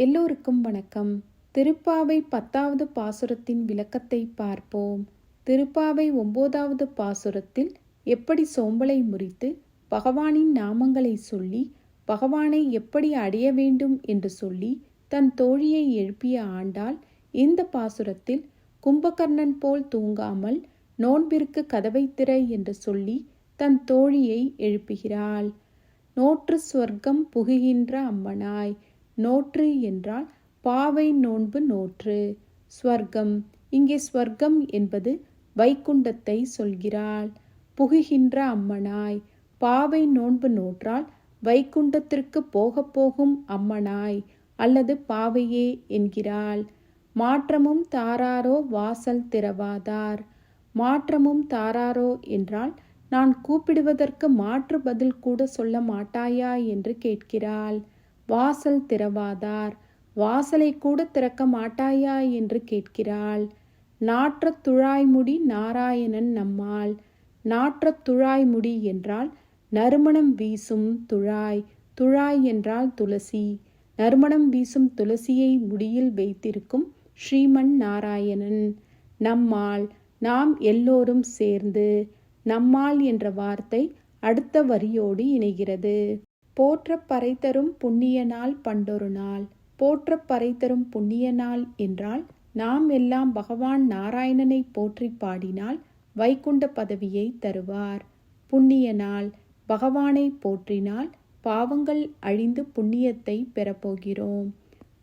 எல்லோருக்கும் வணக்கம். திருப்பாவை பத்தாவது பாசுரத்தின் விளக்கத்தை பார்ப்போம். திருப்பாவை ஒன்பதாவது பாசுரத்தில் எப்படி சோம்பலை முறித்து பகவானின் நாமங்களை சொல்லி பகவானை எப்படி அடைய வேண்டும் என்று சொல்லி தன் தோழியை எழுப்பிய ஆண்டாள் இந்த பாசுரத்தில் கும்பகர்ணன் போல் தூங்காமல் நோன்பிற்கு கதவை திரை என்று சொல்லி தன் தோழியை எழுப்புகிறாள். நோற்று ஸ்வர்க்கம் புகுகின்ற அம்மனாய். நோற்று என்றால் பாவை நோன்பு நோற்று. ஸ்வர்க்கம். இங்கே ஸ்வர்க்கம் என்பது வைகுண்டத்தை சொல்கிறாள். புகுகின்ற அம்மனாய். பாவை நோன்பு நோற்றால் வைகுண்டத்திற்கு போகப் போகும் அம்மனாய் அல்லது பாவையே என்கிறாள். மாற்றமும் தாராரோ வாசல் திறவாதார். மாற்றமும் தாராரோ என்றால் நான் கூப்பிடுவதற்கு மாற்று பதில் கூட சொல்ல மாட்டாயா என்று கேட்கிறாள். வாசல் திறவாதார். வாசலை கூட திறக்க மாட்டாயா? என்று கேட்கிறாள். நாற்றத் துழாய்முடி நாராயணன் நம்மால் நாற்றத் துழாய்முடி என்றால் நறுமணம் வீசும் துழாய். துழாய் என்றால் துளசி. நறுமணம் வீசும் துளசியை முடியில் வைத்திருக்கும் ஸ்ரீமன் நாராயணன் நம்மால் நாம் எல்லோரும் சேர்ந்து நம்மால் என்ற வார்த்தை அடுத்த வரியோடு இணைகிறது. போற்ற பறைத்தரும் புண்ணிய நாள் பண்டொரு நாள். போற்றப் பறைத்தரும் புண்ணிய நாள் என்றால் நாம் எல்லாம் பகவான் நாராயணனை போற்றி பாடினால் வைகுண்ட பதவியை தருவார். புண்ணிய நாள் பகவானை போற்றினால் பாவங்கள் அழிந்து புண்ணியத்தை பெறப்போகிறோம்.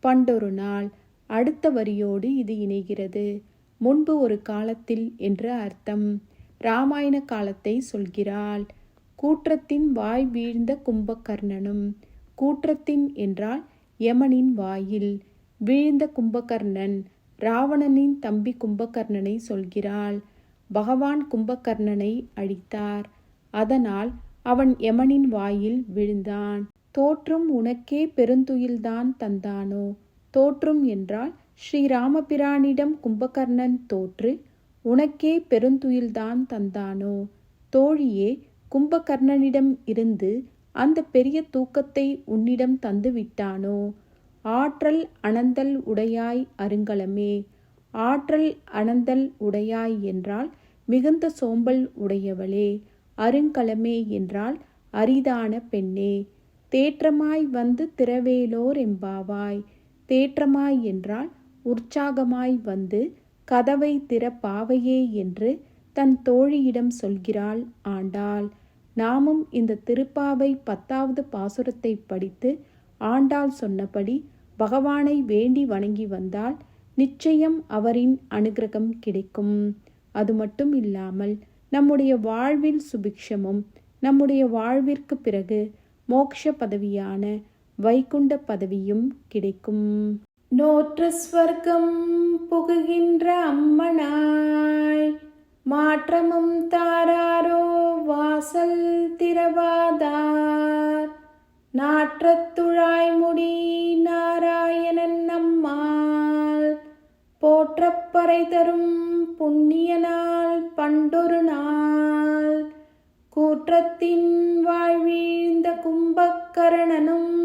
பண்டொரு நாள் அடுத்த வரியோடு இது இணைகிறது. முன்பு ஒரு காலத்தில் என்று அர்த்தம். ராமாயண காலத்தை சொல்கிறாள். கூற்றத்தின் வாய் வீழ்ந்த கும்பகர்ணனும் கூற்றத்தின் என்றால் யமனின் வாயில் வீழ்ந்த கும்பகர்ணன் ராவணனின் தம்பி கும்பகர்ணனை சொல்கிறாள். பகவான் கும்பகர்ணனை அழித்தார். அதனால் அவன் யமனின் வாயில் விழுந்தான். தோற்றும் உனக்கே பெருந்துயில்தான் தந்தானோ? தோற்றும் என்றால் ஸ்ரீராமபிரானிடம் கும்பகர்ணன் தோற்று உனக்கே பெருந்துயில்தான் தந்தானோ? தோழியே கும்பகர்ணனிடம் இருந்து அந்த பெரிய தூக்கத்தை உன்னிடம் தந்து விட்டானோ? ஆற்றல் அனந்தல் உடையாய் அருங்கலமே. ஆற்றல் அனந்தல் உடையாய் என்றால் மிகுந்த சோம்பல் உடையவளே. அருங்கலமே என்றால் அரிதான பெண்ணே. தேற்றமாய் வந்து திரவேலோர் எம்பாவாய். தேற்றமாய் என்றால் உற்சாகமாய் வந்து கதவை திற பாவையே என்று தன் தோழியிடம் சொல்கிறாள் ஆண்டாள் நாமும் இந்த திருப்பாவை பத்தாவது பாசுரத்தை படித்து ஆண்டாள் சொன்னபடி பகவானை வேண்டி வணங்கி வந்தால் நிச்சயம் அவரின் அனுகிரகம் கிடைக்கும். அது மட்டும் இல்லாமல் நம்முடைய வாழ்வில் சுபிக்ஷமும் நம்முடைய வாழ்விற்கு பிறகு மோக்ஷ பதவியான வைகுண்ட பதவியும் கிடைக்கும். நோற்று ஸ்வர்க்கம் புகுகின்ற அம்மனா மாற்றமும் தாராரோ வாசல் திரவாதார் நாற்றத்துழாய் முடி நாராயணன் நம்மால். போற்றப்பறை தரும் புண்ணிய நாள் பண்டொரு நாள். கூற்றத்தின் வாழ்வீழ்ந்த கும்பக்கரணனும்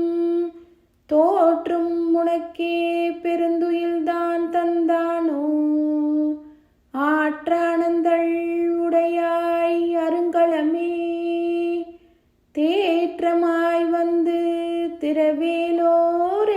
தோற்றும் உனக்கே பெருந்துயில்தான் தந்தான். தேற்றானந்தள் உடையாய் அருங்கலமே. தேற்றமாய் வந்து திரவேலோர்